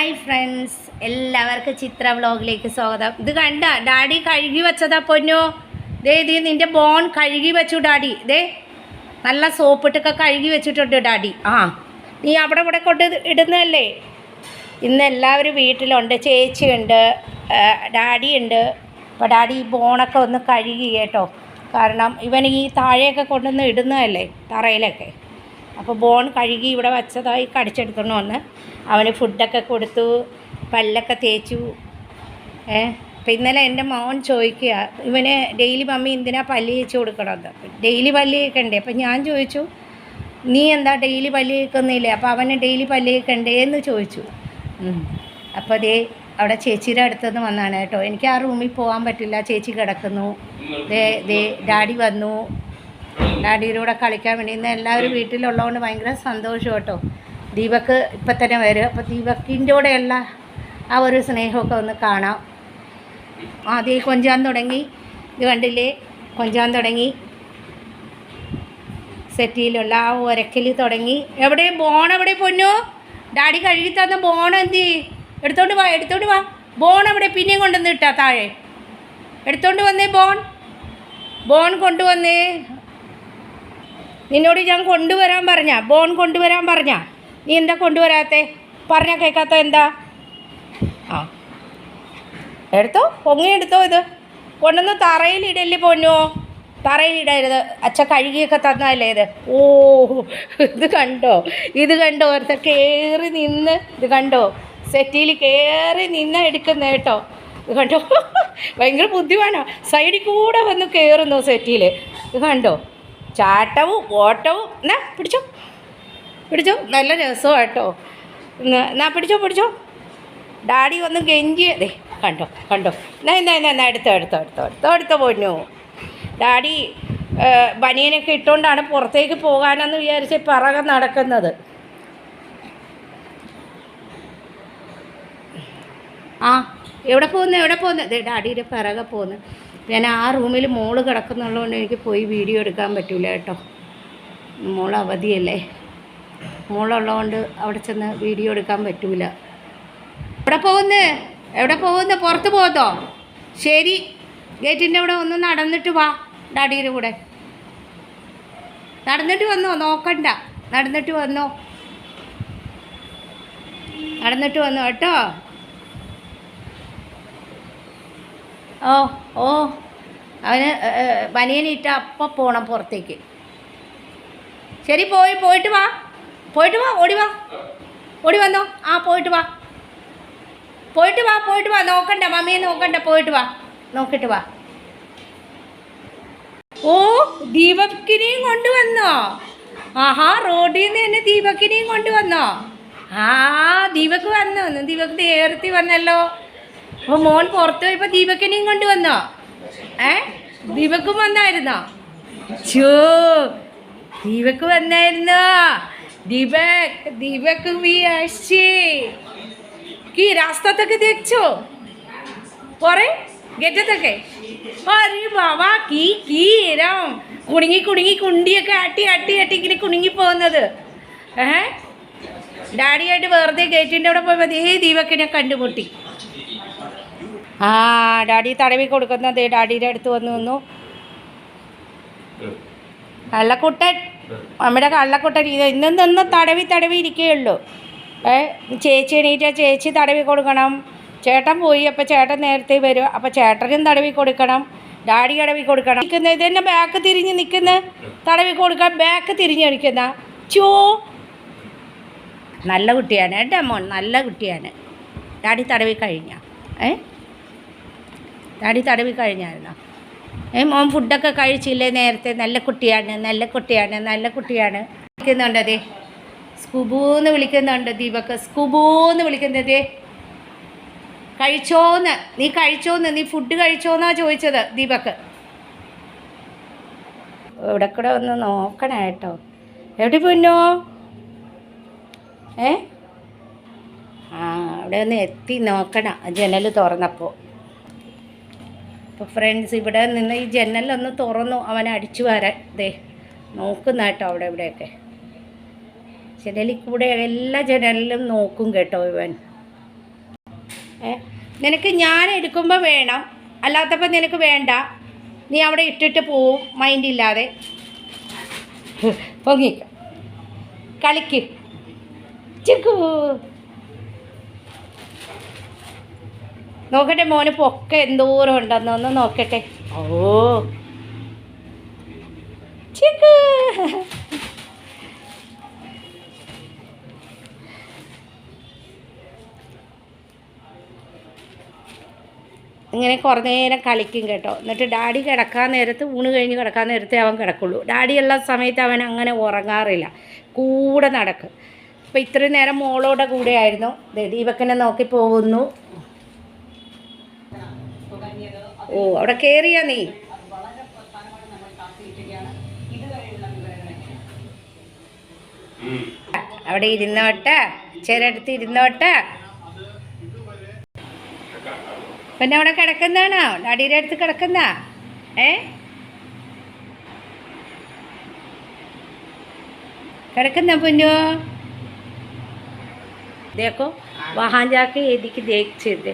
Hi friends എല്ലാവർക്കും ചിത്ര വ്ളോഗിലേക്ക് സ്വാഗതം. ഇത് കണ്ട ഡാഡി കഴുകി വെച്ചതാ പൊന്നു. ദേ ദേ നിന്റെ ബോൺ കഴുകി വെച്ചു ഡാഡി. ദേ നല്ല സോപ്പിട്ടൊക്കെ കഴുകി വെച്ചിട്ടുണ്ട് ഡാഡി. ആ നീ അവിടെ ഇവിടെ കൊണ്ട് ഇടുന്നതല്ലേ? ഇന്ന് എല്ലാവരും വീട്ടിലുണ്ട് ചേച്ചിയുണ്ട് ഡാഡിയുണ്ട് അപ്പോൾ ഡാഡി ഈ ബോണൊക്കെ ഒന്ന് കഴുകി കേട്ടോ. കാരണം ഇവൻ ഈ താഴെയൊക്കെ കൊണ്ടുവന്ന് ഇടുന്നതല്ലേ തറയിലൊക്കെ. അപ്പോൾ ബോൺ കഴുകി ഇവിടെ വച്ചതായി കടിച്ചെടുത്തോണ്ട് വന്ന്. അവന് ഫുഡൊക്കെ കൊടുത്തു പല്ലൊക്കെ തേച്ചു. ഏ അപ്പം ഇന്നലെ എന്റെ മോൻ ചോദിക്കുക ഇവന് ഡെയിലി മമ്മി എന്തിനാ പല്ല് തേച്ച് കൊടുക്കണമെന്ന് ഡെയിലി പല്ല് കേൾക്കണ്ടേ അപ്പം ഞാൻ ചോദിച്ചു നീ എന്താ ഡെയിലി പല്ല് കേൾക്കുന്നില്ലേ അപ്പോൾ അവന് ഡെയിലി പല്ല് കേൾക്കണ്ടേ എന്ന് ചോദിച്ചു. അപ്പോൾ അതേ അവിടെ ചേച്ചിയുടെ അടുത്തുനിന്ന് വന്നാണ് കേട്ടോ. എനിക്ക് ആ റൂമിൽ പോകാൻ പറ്റില്ല ചേച്ചി കിടക്കുന്നു. ദേ ദേ ഡാഡി വന്നു. ഡാഡിയുടെ കൂടെ കളിക്കാൻ വേണ്ടി ഇന്ന് എല്ലാവരും വീട്ടിലുള്ളതുകൊണ്ട് ഭയങ്കര സന്തോഷം കേട്ടോ. ദീപക്ക് ഇപ്പം തന്നെ വരും. അപ്പോൾ ദീപക്കിന്റെ കൂടെയുള്ള ആ ഒരു സ്നേഹമൊക്കെ ഒന്ന് കാണാം. ആദ്യം കൊഞ്ചാൻ തുടങ്ങി. ഇത് കണ്ടില്ലേ? കൊഞ്ചാൻ തുടങ്ങി. സെറ്റിയിലുള്ള ആ ഒരക്കൽ തുടങ്ങി. എവിടെ? ബോൺ എവിടെ പൊന്നു? ഡാഡി കഴുകി തന്ന ബോൺ എന്തി? എടുത്തോണ്ട് വാ എടുത്തോണ്ട് വാ. ബോൺ എവിടെ? പിന്നെയും കൊണ്ടുവന്ന് ഇട്ടാ താഴെ. എടുത്തോണ്ട് വന്നേ ബോൺ. ബോൺ കൊണ്ടുവന്നേ. നിന്നോട് ഞാൻ കൊണ്ടുവരാൻ പറഞ്ഞ ബോൺ കൊണ്ടുവരാൻ പറഞ്ഞ. നീ എന്താ കൊണ്ടുവരാത്തെ? പറഞ്ഞ കേൾക്കാത്ത എന്താ? ആ. എടുത്തോ? പൊങ്ങി എടുത്തോ ഇത്. കൊണ്ടുവന്ന് തറയിലിടല്ലേ പൊന്നോ? തറയിലിടരുത് അച്ഛ കഴുകിയൊക്കെ തന്നതല്ലേ ഇത്. ഓ ഇത് കണ്ടോ? ഇത് കണ്ടോ? ഒരുത്ത കയറി നിന്ന് ഇത് കണ്ടോ? സെറ്റിയിൽ കയറി നിന്ന് എടുക്കുന്ന കേട്ടോ. ഇത് കണ്ടോ? ഭയങ്കര ബുദ്ധിമാണോ സൈഡിൽ കൂടെ വന്ന് കയറുന്നു സെറ്റിയിൽ. ഇത് കണ്ടോ? ചാട്ടവും ഓട്ടവും. എന്നാ പിടിച്ചോ. പിടിച്ചോ. നല്ല രസമാണ് കേട്ടോ. എന്നാ പിടിച്ചോ പിടിച്ചോ. ഡാഡി ഒന്ന് ദേ കണ്ടോ കണ്ടോ. എന്നാ എന്നാ എന്നാ എന്നാ എടുത്തോ എടുത്തോ എടുത്തോ എടുത്തോ എടുത്തോ പൊന്നു. ഡാഡി ബനിയനൊക്കെ ഇട്ടുകൊണ്ടാണ് പുറത്തേക്ക് പോകാനെന്ന് വിചാരിച്ച് പിറകെ നടക്കുന്നത്. ആ എവിടെ പോകുന്നു എവിടെ പോകുന്നു ഡാഡിയുടെ പിറകെ പോകുന്നു ഞാൻ ആ റൂമിൽ മോൾ കിടക്കുന്നുള്ളതുകൊണ്ട് എനിക്ക് പോയി വീഡിയോ എടുക്കാൻ പറ്റില്ല കേട്ടോ. മോൾ അവധിയല്ലേ? മോളുള്ളതുകൊണ്ട് അവിടെ ചെന്ന് വീഡിയോ എടുക്കാൻ പറ്റില്ല എവിടെ പോകുന്നു? എവിടെ പോകുന്നു? പുറത്ത് പോകുന്നോ ശരി. ഗേറ്റിന്റെ അവിടെ ഒന്ന് നടന്നിട്ട് വാ. ഡാഡിയുടെ കൂടെ. നടന്നിട്ട് വന്നോ? നോക്കണ്ട. നടന്നിട്ട് വന്നോ? നടന്നിട്ട് വന്നോ കേട്ടോ? ഓ ഓ. അവന് ബനിയനിട്ട് അപ്പം പോണം പുറത്തേക്ക്. ശരി പോയി പോയിട്ട് വാ. പോയിട്ട് വാ ഓടി വാ. ഓടി വന്നോ. ആ പോയിട്ട് വാ. പോയിട്ട് വാ പോയിട്ട് വാ. നോക്കണ്ട മമ്മിയെ നോക്കണ്ട പോയിട്ട് വാ. നോക്കിട്ട് വാ. ഓ ദീപക്കിനെയും കൊണ്ടുവന്നോ? ആഹാ റോഡിൽ നിന്ന് തന്നെ ദീപക്കിനെയും കൊണ്ടുവന്നോ? ആ ദീപക്ക് വന്നു. ദീപക്ക് നേരത്തെ വന്നല്ലോ. അപ്പൊ മോൻ പുറത്തു പോയപ്പോ ദീപക്കനെയും കൊണ്ടുവന്നോ ഏ? ദീപക്കും വന്നായിരുന്നോ? ചോ ദീപക്ക് വന്നായിരുന്നോ? ദീപക് দীপক ভি আসছে কি കുണുങ്ങി കുണുങ്ങി കുണ്ടിയൊക്കെ അട്ടി അട്ടി അട്ടി ഇങ്ങനെ കുണുങ്ങി പോകുന്നത്. ഏഹ് ഡാഡിയായിട്ട് വെറുതെ ഗേറ്റിന്റെ അവിടെ പോയപ്പോൾ അതേ ദീപക്കിനെ കണ്ടുമുട്ടി. ആ ഡാഡി തടവി കൊടുക്കുന്നത് ഡാഡിയുടെ അടുത്ത് വന്ന് വന്നു കള്ളക്കുട്ടൻ. നമ്മുടെ കള്ളക്കുട്ടൻ ഇത് ഇന്നും നിന്ന് തടവി തടവി ഇരിക്കുകയുള്ളൂ. ഏ ചേച്ചി എണീറ്റാ ചേച്ചി തടവി കൊടുക്കണം. ചേട്ടൻ പോയി അപ്പോൾ ചേട്ടൻ നേരത്തെ വരും. അപ്പോൾ ചേട്ടനും തടവി കൊടുക്കണം. ഡാഡി തടവി കൊടുക്കണം. നിൽക്കുന്ന ഇത് തന്നെ ബാക്ക് തിരിഞ്ഞ് നിൽക്കുന്ന. തടവി കൊടുക്കാൻ ബാക്ക് തിരിഞ്ഞ് കളിക്കുന്ന ചോ നല്ല കുട്ടിയാണ് കേട്ടോ മോൻ നല്ല കുട്ടിയാണ്. ഡാഡി തടവി കഴിഞ്ഞ. ഏ? ഡാഡി തടവി കഴിഞ്ഞായിരുന്നോ? ഏ മോൻ ഫുഡൊക്കെ കഴിച്ചില്ലേ നേരത്തെ? നല്ല കുട്ടിയാണ് നല്ല കുട്ടിയാണ് നല്ല കുട്ടിയാണ്. വിളിക്കുന്നുണ്ടതേ സ്കുബൂന്ന് വിളിക്കുന്നുണ്ട് ദീപക്ക് സ്കുബൂന്ന് വിളിക്കുന്നത് കഴിച്ചോന്ന്. നീ കഴിച്ചോന്ന്. നീ ഫുഡ് കഴിച്ചോന്നാ ചോദിച്ചത് ദീപക്ക് ഇവിടെ കൂടെ ഒന്ന് നോക്കണേ കേട്ടോ. എവിടെ പൊന്നോ? ഏ? ആ അവിടെ ഒന്ന് എത്തി നോക്കണം. ജനൽ തുറന്നപ്പോൾ അപ്പോൾ ഫ്രണ്ട്സ് ഇവിടെ നിന്ന് ഈ ജനലൊന്ന് തുറന്നു അവനെ അടിച്ചു വരാൻ. ദേ നോക്കുന്ന കേട്ടോ അവിടെ ഇവിടെയൊക്കെ. ജനലിൽ കൂടെ എല്ലാ ജനലിലും നോക്കും കേട്ടോ ഇവൻ. ഏ നിനക്ക് ഞാൻ എടുക്കുമ്പോൾ വേണം. അല്ലാത്തപ്പോൾ നിനക്ക് വേണ്ട. നീ അവിടെ ഇട്ടിട്ട് പോവും മൈൻഡ് ഇല്ലാതെ. പൊങ്ങിക്ക കളിക്ക്. ചിക്കു. നോക്കട്ടെ മോന് പൊക്ക എന്തോരം ഉണ്ടെന്ന് ഒന്ന് നോക്കട്ടെ. ഓ. ചിക്ക് ഇങ്ങനെ കുറേ നേരം കളിക്കും കേട്ടോ. എന്നിട്ട് ഡാഡി കിടക്കാൻ നേരത്ത് ഊണ് കഴിഞ്ഞ് കിടക്കാൻ നേരത്തെ അവൻ കിടക്കുള്ളൂ. ഡാഡി ഉള്ള സമയത്ത് അവൻ അങ്ങനെ ഉറങ്ങാറില്ല. കൂടെ നടക്കും. അപ്പോൾ ഇത്രയും നേരം മോളോടെ കൂടെ ആയിരുന്നു. ദീപക്കനെ നോക്കി പോകുന്നു. ഓ അവിടെ കയറിയാ നീ. അവിടെ ഇരുന്നോട്ടെ ചേരടുത്ത് ഇരുന്നോട്ടെ പിന്നെ അവിടെ കിടക്കുന്നതാണോ? ഡാഡിയുടെ അടുത്ത് കിടക്കുന്ന ഏ? കിടക്കുന്ന പൊന്നു? ഇതേക്കോ വഹാൻചാക്ക് എഴുതിക്ക് ദേഹിച്ചത്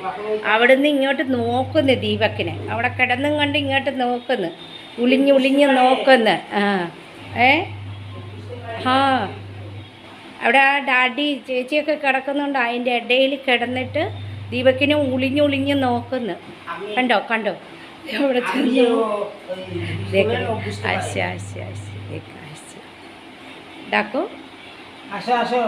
അവിടുന്ന് ഇങ്ങോട്ട് നോക്കുന്നു ദീപക്കിനെ. അവിടെ കിടന്നും കണ്ട് ഇങ്ങോട്ട് നോക്കുന്നു. ഉളിഞ്ഞ് ഉളിഞ്ഞ് നോക്കുന്നു. ആ ഏ? ഹാ. അവിടെ ആ ഡാഡി ചേച്ചിയൊക്കെ കിടക്കുന്നുണ്ട്. അതിന്റെ ഇടയിൽ കിടന്നിട്ട് ദീപക്കിനെ ഉളിഞ്ഞ് ഉളിഞ്ഞ് നോക്കുന്നു. കണ്ടോ കണ്ടോ? അവിടെ ആശ ആശ ആശ ആശ ഡാക്കോ? ആശോ ആശോ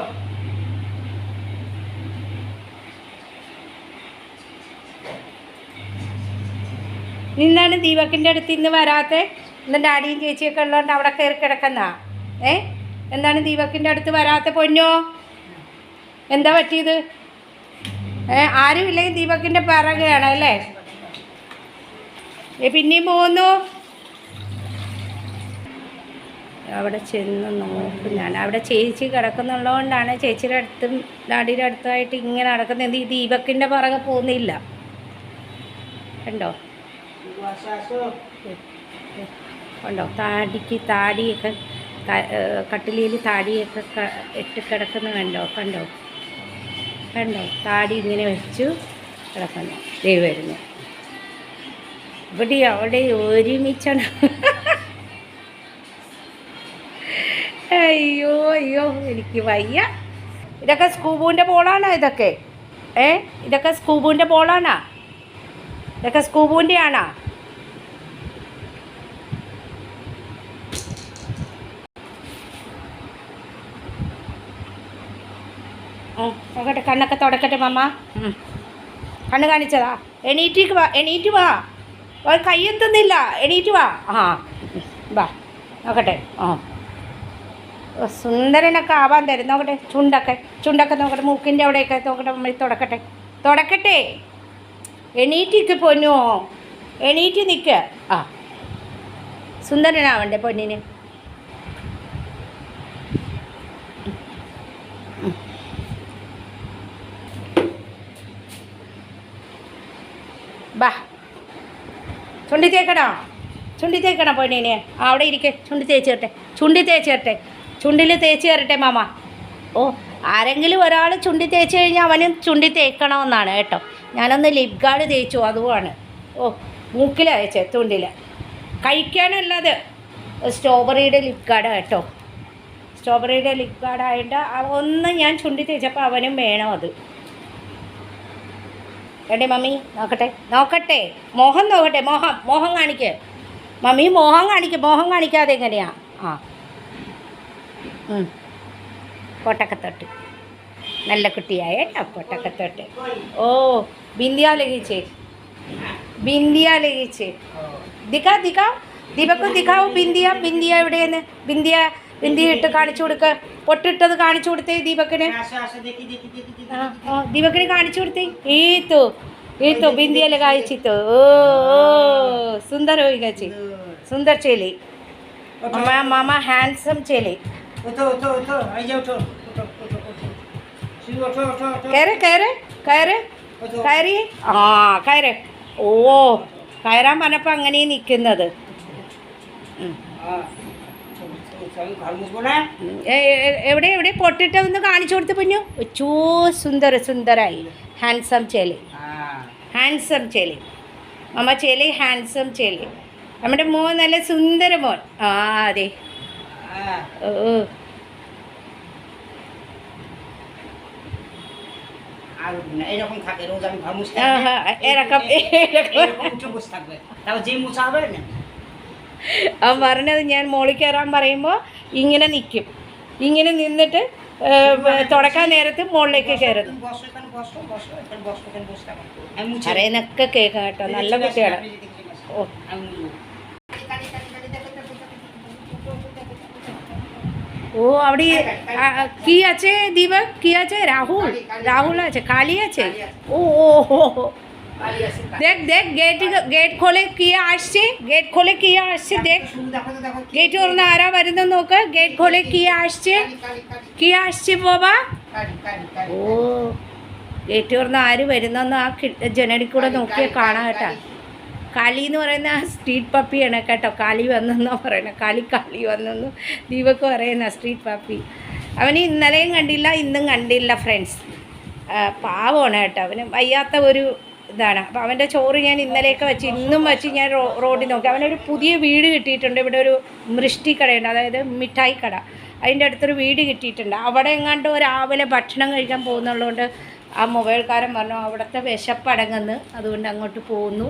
നിന്നാണ് ദീപക്കിന്റെ അടുത്ത് ഇന്ന് വരാത്തെ? ഇന്ന് ഡാഡിയും ചേച്ചിയൊക്കെ ഉള്ളതുകൊണ്ട് അവിടെ കയറി കിടക്കുന്ന ഏ? എന്താണ് ദീപക്കിന്റെ അടുത്ത് വരാത്ത പൊന്നോ? എന്താ പറ്റിയത്? ഏ ആരും ഇല്ലെങ്കിൽ ദീപക്കിന്റെ പിറകെയാണ് അല്ലേ? ഏ പിന്നെയും പോകുന്നു അവിടെ ചെന്ന് നോക്കും ഞാൻ. അവിടെ ചേച്ചി കിടക്കുന്നുള്ളതുകൊണ്ടാണ് ചേച്ചിയുടെ അടുത്തും ഡാഡിയുടെ അടുത്തുമായിട്ട് ഇങ്ങനെ നടക്കുന്നത്. ഈ ദീപക്കിന്റെ പിറകെ പോകുന്നില്ല. കണ്ടോ? ഉണ്ടോ? താടിക്ക് താടിയൊക്കെ കട്ടിലിയിൽ താടിയൊക്കെ ഇട്ട് കിടക്കുന്ന കണ്ടോ? കണ്ടോ? കണ്ടോ? താടി ഇങ്ങനെ വെച്ചു കിടക്കുന്നു. ദൈവം വരുന്നു. ഇവിടെ അവിടെ ഒരുമിച്ചാണ്. അയ്യോ അയ്യോ എനിക്ക് വയ്യ. ഇതൊക്കെ സ്കൂബൂന്റെ ബോളാണോ ഇതൊക്കെ? ഏ? ഇതൊക്കെ സ്കൂബൂന്റെ ബോളാണോ? ഇതൊക്കെ സ്കൂബൂന്റെ ആണോ നോക്കട്ടെ കണ്ണൊക്കെ തുടക്കട്ടെ മമ്മ. കണ്ണ് കാണിച്ചതാ. എണീറ്റിക്ക് വാ എണീറ്റ് വാ. കയ്യെത്തുന്നില്ല എണീറ്റ് വാ. ആ വാ നോക്കട്ടെ. ആ. സുന്ദരനൊക്കെ ആവാൻ തരും. നോക്കട്ടെ ചുണ്ടൊക്കെ ചുണ്ടൊക്കെ നോക്കട്ടെ മൂക്കിന്റെ അവിടെയൊക്കെ നോക്കട്ടെ മമ്മി തുടക്കട്ടെ. തുടക്കട്ടെ. എണീറ്റിക്ക് പൊന്നോ. എണീറ്റ് നിൽക്ക ആ. സുന്ദരനാവണ്ടേ പൊന്നിന്. ബാ. ചുണ്ടി തേക്കണോ ചുണ്ടി തേക്കണോ പൊന്നിനെ. അവിടെ ഇരിക്കെ. ചുണ്ടി തേച്ച് തരട്ടെ. ചുണ്ടി തേച്ച് തരട്ടെ. ചുണ്ടിൽ തേച്ച് തരട്ടെ മാമ. ഓ ആരെങ്കിലും ഒരാൾ ചുണ്ടി തേച്ച് കഴിഞ്ഞാൽ അവനും ചുണ്ടി തേക്കണമെന്നാണ് കേട്ടോ. ഞാനൊന്ന് ലിപ് ഗാർഡ് തേച്ചു അതുമാണ് ഓ മൂക്കിലായ ചെത്തുണ്ടില്ല കഴിക്കാനുള്ളത് സ്ട്രോബെറിയുടെ ലിപ് ഗാർഡ് കേട്ടോ. സ്ട്രോബെറിയുടെ ലിപ് ഗാർഡ് ആയിട്ട് ഒന്ന് ഞാൻ ചുണ്ടി തേച്ചപ്പോൾ അവനും വേണം അത്. എടേ മമ്മി? നോക്കട്ടെ. നോക്കട്ടെ. മോഹം നോക്കട്ടെ. മോഹം മോഹം കാണിക്ക്. മമ്മി മോഹം കാണിക്ക്. മോഹം കാണിക്കാതെ എങ്ങനെയാ? ആ. കൊട്ടക്കത്തൊട്ട് നല്ല കുട്ടിയായ കൊട്ടക്കത്തൊട്ട് ഓ. ബിന്ദിയ ലഗിച്ചേ ബിന്ദിയ ലഗിച്ചേ ദിക്കാ ദിക്കാ ദീപക്ക് ദിക്കാവോ ബിന്ദിയ ബിന്ദിയ എവിടെയെന്ന് ബിന്ദിയ ബിന്ദിയ ഇട്ട് കാണിച്ചു കൊടുക്ക് പൊട്ടിട്ടത് കാണിച്ചു കൊടുത്തേ ദീപക്കിന് আসো আসো দেখি দেখি দেখি দেখি ആ, ആ, ദീപക്കിന് കാണിച്ചു കൊടുത്തേ ഈത്തു ഈത്തു ബിന്ദിയല്ല കാണിച്ചിത്തു ഓ ഓ സുന്ദർ ಹೋಗಿ സുന്ദർ ചേലി മാമ മാമ ഹാൻസം ചേലി ওঠো ওঠো ওঠো এই যে ওঠো ওঠো ওঠো ওঠো শুরু ওঠো ওঠো ওঠো കയറ് കയറ് കയറ് ওঠো കയറി? ആ കയറ്. ഓ കയറാൻ പറഞ്ഞപ്പോ അങ്ങനെ നിക്കുന്നത്. എവിടെ എവിടെ? പൊട്ടിട്ട് ഒന്ന് കാണിച്ചു കൊടുത്ത് പിന്നു. ചൂ സുന്ദര സുന്ദരായി. ഹാൻസം ചേലി ഹാൻസം ചേലി അമ്മ ചേലി ഹാൻസം ചേലി നമ്മുടെ മോൻ നല്ല സുന്ദര മോൻ. ആ അതെ. ഓ. আর না, এরকম থাকে রোজ আমি ঘর মুছতে ആഹാ, എരക്കം എരക്കം এরকম উঠে বসে থাকবে তারপর যে মুছা হবে না അവൻ പറഞ്ഞത് ഞാൻ മോളിൽ കയറാൻ പറയുമ്പോൾ ഇങ്ങനെ നിൽക്കും ഇങ്ങനെ നിന്നിട്ട് ഏ, തുടക്കാൻ നേരത്ത് മുകളിലേക്ക് കയറുന്നു তুমি বসো এখানে বসো বসো এখানে বসো এখানে বসে থাকো আমি মুছে പറയുന്നൊക്കെ കേൾക്കാം കേട്ടോ നല്ല കുട്ടിയാണ് ഓ ও আপনি আ, আ, কি আছে দিবা কি আছে রাহুল রাহুল আছে কালি আছে ও ও হো, হো। বাড়ি আসে দেখ দেখ গেট ഗേറ്റ് খোলে কি আসছে ഗേറ്റ് খোলে কি আসছে দেখ শুধু দেখো তো দেখো ഗേറ്റ് തുറന്ന് ആരാ വരുന്നത് നോക്ക് ഗേറ്റ് খোলে কি আসছে কালি কালি কালি কি আসছে বাবা কালি কালি কালি ഓ ഗേറ്റ് തുറന്ന് ആര് വരുന്നെന്ന് ആ കി- ജനലിൽ കൂടെ നോക്കിയാൽ കാണാം കേട്ടോ കളി എന്ന് പറയുന്ന സ്ട്രീറ്റ് പപ്പിയാണ് കേട്ടോ. കാളി വന്നെന്നാ പറയണത് കാളി കാളി വന്നെന്ന് ദീപക്ക് പറയുന്ന സ്ട്രീറ്റ് പപ്പി അവന് ഇന്നലെയും കണ്ടില്ല ഇന്നും കണ്ടില്ല ഫ്രണ്ട്സ് പാവമാണ് കേട്ടോ. അവന് വയ്യാത്ത ഒരു ഇതാണ്. അപ്പോൾ അവന്റെ ചോറ് ഞാൻ ഇന്നലെയൊക്കെ വെച്ച് ഇന്നും വെച്ച് ഞാൻ റോഡിൽ നോക്കി. അവനൊരു പുതിയ വീട് കിട്ടിയിട്ടുണ്ട്. ഇവിടെ ഒരു മൃഷ്ടി കടയുണ്ട്. അതായത് മിഠായി കട. അതിന്റെ അടുത്തൊരു വീട് കിട്ടിയിട്ടുണ്ട്. അവിടെ എങ്ങാണ്ട് രാവിലെ ഭക്ഷണം കഴിക്കാൻ പോകുന്നുള്ളതുകൊണ്ട് ആ മൊബൈൽക്കാരൻ പറഞ്ഞു അവിടുത്തെ വിശപ്പടങ്ങുന്നു അതുകൊണ്ട് അങ്ങോട്ട് പോകുന്നു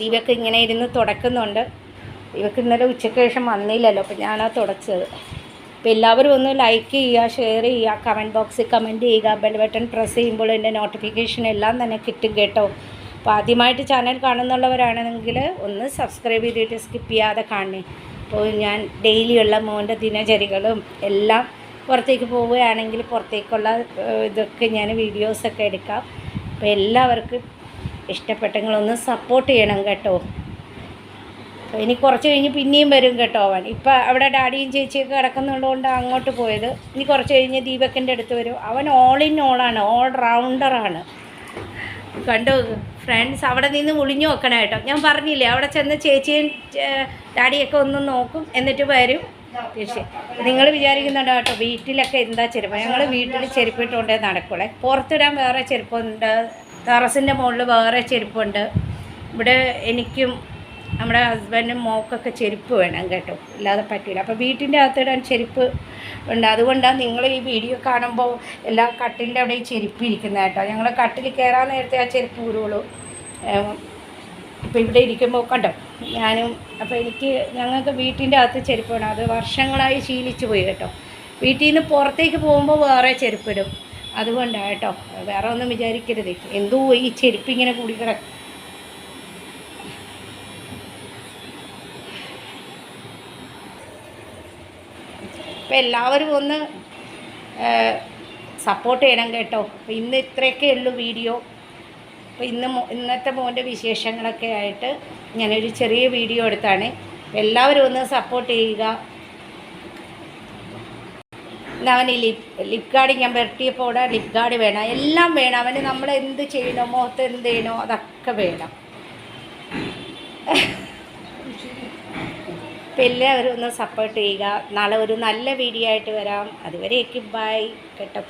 ദീപക്ക് ഇങ്ങനെ ഇരുന്ന് തുടക്കുന്നുണ്ട്. ദീപക്ക് ഇന്നലെ ഉച്ചയ്ക്ക് ശേഷം വന്നില്ലല്ലോ അപ്പം ഞാനാ തുടച്ചത്. അപ്പോൾ എല്ലാവരും ഒന്ന് ലൈക്ക് ചെയ്യുക ഷെയർ ചെയ്യുക കമന്റ് ബോക്സിൽ കമന്റ് ചെയ്യുക ബെൽ ബട്ടൺ പ്രസ് ചെയ്യുമ്പോൾ എന്റെ നോട്ടിഫിക്കേഷൻ എല്ലാം തന്നെ കിട്ടും കേട്ടോ. അപ്പോൾ ആദ്യമായിട്ട് ചാനൽ കാണുന്നുള്ളവരാണെങ്കിൽ ഒന്ന് സബ്സ്ക്രൈബ് ചെയ്തിട്ട് സ്കിപ്പ് ചെയ്യാതെ കാണണേ. അപ്പോൾ ഞാൻ ഡെയിലിയുള്ള മോന്റെ ദിനചര്യകളും എല്ലാം പുറത്തേക്ക് പോവുകയാണെങ്കിൽ പുറത്തേക്കുള്ള ഇതൊക്കെ ഞാൻ വീഡിയോസൊക്കെ എടുക്കാം. അപ്പോൾ എല്ലാവർക്കും ഇഷ്ടപ്പെട്ടെങ്കിലൊന്ന് സപ്പോർട്ട് ചെയ്യണം കേട്ടോ. ഇനി കുറച്ച് കഴിഞ്ഞ് പിന്നെയും വരും കേട്ടോ അവൻ. ഇപ്പം അവിടെ ഡാഡിയും ചേച്ചിയൊക്കെ കിടക്കുന്നുള്ളതുകൊണ്ട് അങ്ങോട്ട് പോയത്. ഇനി കുറച്ച് കഴിഞ്ഞ് ദീപക്കിന്റെ അടുത്ത് വരും. അവൻ ഓൾ ഇൻ ഓളാണ് ഓൾ റൗണ്ടറാണ് കണ്ടു ഫ്രണ്ട്സ് അവിടെ നിന്ന് ഒളിഞ്ഞു നോക്കണം കേട്ടോ. ഞാൻ പറഞ്ഞില്ലേ അവിടെ ചെന്ന് ചേച്ചിയും ഡാഡിയൊക്കെ ഒന്ന് നോക്കും എന്നിട്ട് വരും. ചേച്ചി നിങ്ങൾ വിചാരിക്കുന്നുണ്ടോ കേട്ടോ വീട്ടിലൊക്കെ എന്താ ചെരുപ്പ്? ഞങ്ങൾ വീട്ടിൽ ചെരുപ്പിട്ടുകൊണ്ടേ നടക്കുള്ളേ. പുറത്തിടാൻ വേറെ ചെരുപ്പുണ്ട് ടെറസിന്റെ മുകളിൽ വേറെ ചെരുപ്പുണ്ട്. ഇവിടെ എനിക്കും നമ്മുടെ ഹസ്ബൻഡും മോക്കൊക്കെ ചെരുപ്പ് വേണം കേട്ടോ. ഇല്ലാതെ പറ്റില്ല അപ്പോൾ വീട്ടിന്റെ അകത്തിടാൻ ചെരുപ്പ് ഉണ്ട്. അതുകൊണ്ടാണ് നിങ്ങൾ ഈ വീഡിയോ കാണുമ്പോൾ എല്ലാ കട്ടിലിന്റെ അവിടെ ഈ ചെരുപ്പ് ഇരിക്കുന്നത് കേട്ടോ. ഞങ്ങൾ കട്ടിൽ കയറാൻ നേരത്തെ ആ ചെരുപ്പ് ഊരുള്ളൂ. ഇപ്പോൾ ഇവിടെ ഇരിക്കുമ്പോൾ കണ്ടോ? ഞാനും അപ്പോൾ എനിക്ക് ഞങ്ങൾക്ക് വീട്ടിന്റെ അകത്ത് ചെരുപ്പ് വേണം. അത് വർഷങ്ങളായി ശീലിച്ചു പോയി കേട്ടോ. വീട്ടിൽ നിന്ന് പുറത്തേക്ക് പോകുമ്പോൾ വേറെ ചെരുപ്പിടും അതുകൊണ്ടാണ് കേട്ടോ. വേറെ ഒന്നും വിചാരിക്കരുത്. എന്തോ ഈ ചെരുപ്പ് ഇങ്ങനെ കൂടി കിടക്കും എല്ലാവരും ഒന്ന് സപ്പോർട്ട് ചെയ്യണം കേട്ടോ. ഇന്ന് ഇത്രയൊക്കെ ഉള്ളൂ വീഡിയോ. അപ്പോൾ ഇന്ന് ഇന്നത്തെ മോന്റെ വിശേഷങ്ങളൊക്കെ ആയിട്ട് ഞാനൊരു ചെറിയ വീഡിയോ എടുത്താണ്. എല്ലാവരും ഒന്ന് സപ്പോർട്ട് ചെയ്യുക. ഇന്ന് അവന് ലിപ് ലിപ് ഗാർഡ് ഞാൻ പുരട്ടിയപ്പോൾ ഇവിടെ ലിപ് ഗാർഡ് വേണം. എല്ലാം വേണം. അവന് നമ്മൾ എന്ത് ചെയ്യണോ മുഖത്ത് എന്ത് ചെയ്യണോ അതൊക്കെ വേണം. അപ്പം എല്ലാവരും ഒന്ന് സപ്പോർട്ട് ചെയ്യുക. നാളെ ഒരു നല്ല വീഡിയോ ആയിട്ട് വരാം. അതുവരേക്കും ബൈ കേട്ടോ.